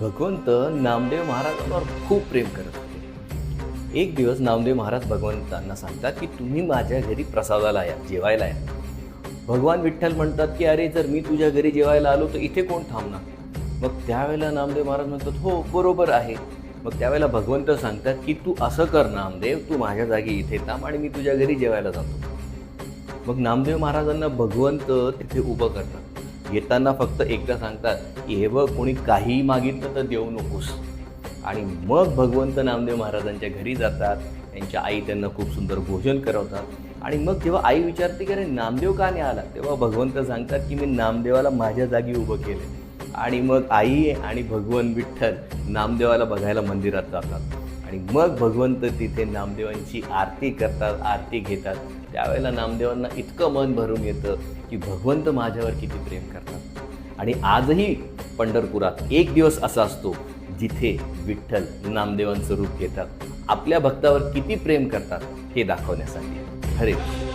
भगवंत नामदेव महाराजांवर खूप प्रेम करत होते. एक दिवस नामदेव महाराज भगवंतांना सांगतात की तुम्ही माझ्या घरी प्रसादाला या जेवायला या. भगवान विठ्ठल म्हणतात की अरे जर मी तुझ्या घरी जेवायला आलो तर इथे कोण थांबणार? मग त्यावेळेला नामदेव महाराज म्हणतात हो बरोबर आहे. मग त्यावेळेला भगवंत सांगतात की तू असं कर नामदेव तू माझ्या जागी इथे थांब आणि मी तुझ्या घरी जेवायला जातो. मग नामदेव महाराजांना भगवंत तिथे उभं करतात. येताना फक्त एकदा सांगतात की हे बघ कोणी काहीही मागितलं तर देऊ नकोस. आणि मग भगवंत नामदेव महाराजांच्या घरी जातात त्यांच्या आई त्यांना खूप सुंदर भोजन करवतात. आणि मग जेव्हा आई विचारते की अरे नामदेव का नाही आला? तेव्हा भगवंत सांगतात की मी नामदेवाला माझ्या जागी उभं केलं आणि मग आई आणि भगवान विठ्ठल नामदेवाला बघायला मंदिरात जातात. आणि मग भगवंत तिथे नामदेवांची आरती करतात आरती घेतात. त्यावेळेला नामदेवांना इतकं मन भरून येतं की भगवंत माझ्यावर किती प्रेम करतात. आणि आजही पंढरपुरात एक दिवस असा असतो जिथे विठ्ठल नामदेवांचं रूप घेतात. आपल्या भक्तावर किती प्रेम करतात हे दाखवण्यासाठी. हरे कृष्ण.